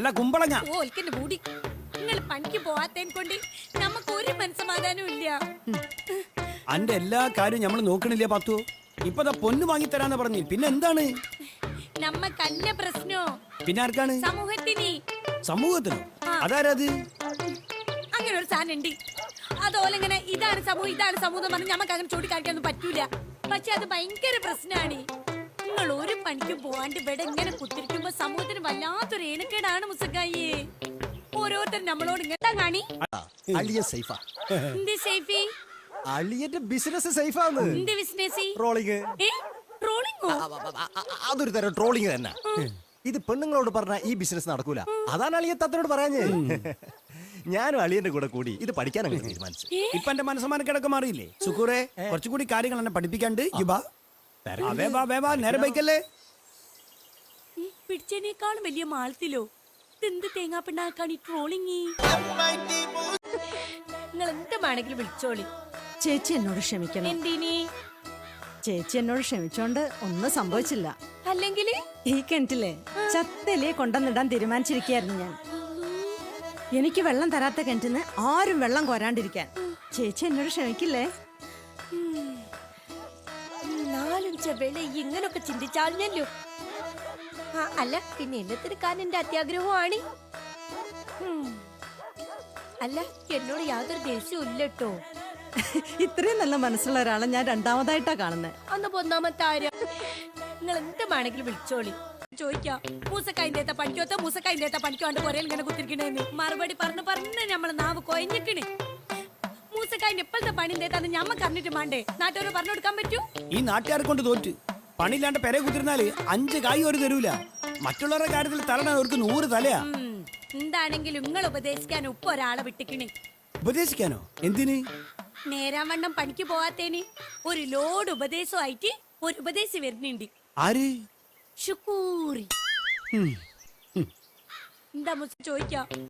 എടാ കുമ്പളങ്ങ. ഓൽക്കന്റെ മൂടി. നിങ്ങൾ പണിക്ക് പോവാത്തേൻ കൊണ്ട് നമുക്ക് ഒരു മനസ്സമാധാനവും ഇല്ല. അന്റെ എല്ലാ കാര്യവും നമ്മൾ നോക്കണില്ല പത്തു? ഇപ്പതാ വാങ്ങി തരാന്ന് പറഞ്ഞു. പിന്നെ എന്താണ്? നമ്മക്കല്ല പ്രശ്നോ. പിന്നെ ആർക്കാണ്? സമൂഹത്തിന്. സമൂഹത്തിനോ. അതാരത്? അങ്ങനെ ഒരു സാധനം ഉണ്ട് അതുപോലെ ഇങ്ങനെ ഇതാണ് സമൂഹം ഇതാണ് സമൂഹം എന്ന് പറഞ്ഞ് നമുക്ക് അങ്ങനെ ചൂണ്ടിക്കാണിക്കാനൊന്നും പറ്റൂല. പക്ഷെ അത് ഭയങ്കര പ്രശ്നമാണ് നിങ്ങൾ ഒരു പണിക്കും പോവാണ്ട് ഇവിടെ ഇങ്ങനെ കുത്തിരിക്കുമ്പോ വല്ലാത്തൊരു ഏനക്കേടാണ് മുസക്കായി ഓരോരുത്തർ നമ്മളോട് ഇങ്ങനെ കാണി? അളിയൻ സേഫാ. എന്ത് സേഫി? അളിയന്റെ ബിസിനസ് സേഫാന്ന്. എന്ത് ബിസിനസ് ട്രോളിങ് ട്രോളിംഗോ അതൊരു തരം ട്രോളിങ് തന്നെ. ഇത് പെണ്ണുങ്ങളോട് പറഞ്ഞ ഈ ബിസിനസ് നടക്കൂല. അതാണ് അളിയ തത്തനോട് പറയാഞ്ഞേ ഞാനും അളിയന്റെ കൂടെ കൂടി ഇത് പഠിക്കാൻ അങ്ങനെ തീരുമാനിച്ചു. ഇപ്പൊ എന്റെ മനസ്സമാനം കിടക്ക മാറിയില്ലേ സുക്കൂറെ കുറച്ചുകൂടി കാര്യങ്ങൾ എന്നെ പഠിപ്പിക്കാണ്ട് യുബ വേവാ വേവാ നേരെ ബൈക്കല്ലേ? പിടിച്ചതിനേക്കാളും വലിയ മാളത്തിലോ? ഇതെന്ത് തേങ്ങാപ്പിണ്ണാക്കാണ് ഈ ട്രോളിങ്? നിങ്ങൾ എന്തുമാണെങ്കിലും വിളിച്ചോളി. ചേച്ചി എന്നോട് ക്ഷമിക്കണം. എന്തിനി? ചേച്ചി എന്നോട് ക്ഷമിച്ചോണ്ട് ഒന്നും സംഭവിച്ചില്ല. അല്ലെങ്കിൽ ഈ കിണറ്റിലെ ചത്തലേ കൊണ്ടുവന്നിടാൻ തീരുമാനിച്ചിരിക്കുകയായിരുന്നു ഞാൻ. എനിക്ക് വെള്ളം തരാത്ത കിണറ്റിന്ന് ആരും വെള്ളം കോരാണ്ടിരിക്കാൻ. ചേച്ചി എന്നോട് ക്ഷമിക്കില്ലേ? നാലഞ്ച വേള ഇങ്ങനൊക്കെ ചിന്തിച്ചാൽ അല്ല പിന്നെ എന്നത്തിന് കാരണം എന്റെ അത്യാഗ്രഹമാണ്. അല്ല എന്നോട് യാതൊരു ദേഷ്യവും ഇല്ലട്ടോ. ഇത്രയും നല്ല മനസ്സുള്ള ഒരാളെ ഞാൻ രണ്ടാമതായിട്ടാ കാണുന്നത് അന്ന് ഒന്നാമത്തെ ആര്യ നിങ്ങൾ എന്തുമാണെങ്കിലും വിളിച്ചോളി. ചോദിക്കാം. മൂസക്കായിന്റെ പണിക്കോത്ത മൂസക്കായിന്റെ പണിക്കോണ്ട് കുറേ ഇങ്ങനെ കുത്തിരിക്കണേന്ന്. മറുപടി പറഞ്ഞു പറഞ്ഞ് നമ്മളെ നാവ് കൊയഞ്ഞിക്കണ് മൂസക്കായിന്റെ ഇപ്പോഴത്തെ പണിന്റെ ഞമ്മക്ക് അറിഞ്ഞിട്ട് മാണ്ടേ. നാട്ടുകാരോട് പറഞ്ഞു കൊടുക്കാൻ പറ്റൂ? ഈ നാട്ടുകാരെ കൊണ്ട് തോറ്റ്. പണിയില്ലാണ്ട് പെരെ കുത്തിരുന്നാൽ അഞ്ച് കായ് ഒരു തരൂല. മറ്റുള്ളവരുടെ കാര്യത്തിൽ തലണ അവർക്ക് നൂറ് തലയാ. ഉം. എന്താണെങ്കിലും നിങ്ങൾ ഉപദേശിക്കാൻ ഉപ്പ ഒരാളെ വിട്ടിക്കണേ. ഉപദേശിക്കാനോ? എന്തിന്? നേരാവണ്ണം പണിക്ക് പോവാത്തേന് ഒരു ലോഡ് ഉപദേശമായിട്ട് ഒരു ഉപദേശി വരുന്നുണ്ട്. ആര്? ഷുക്കൂറി ഉം. എന്താ മുസ് ചോദിക്കാം?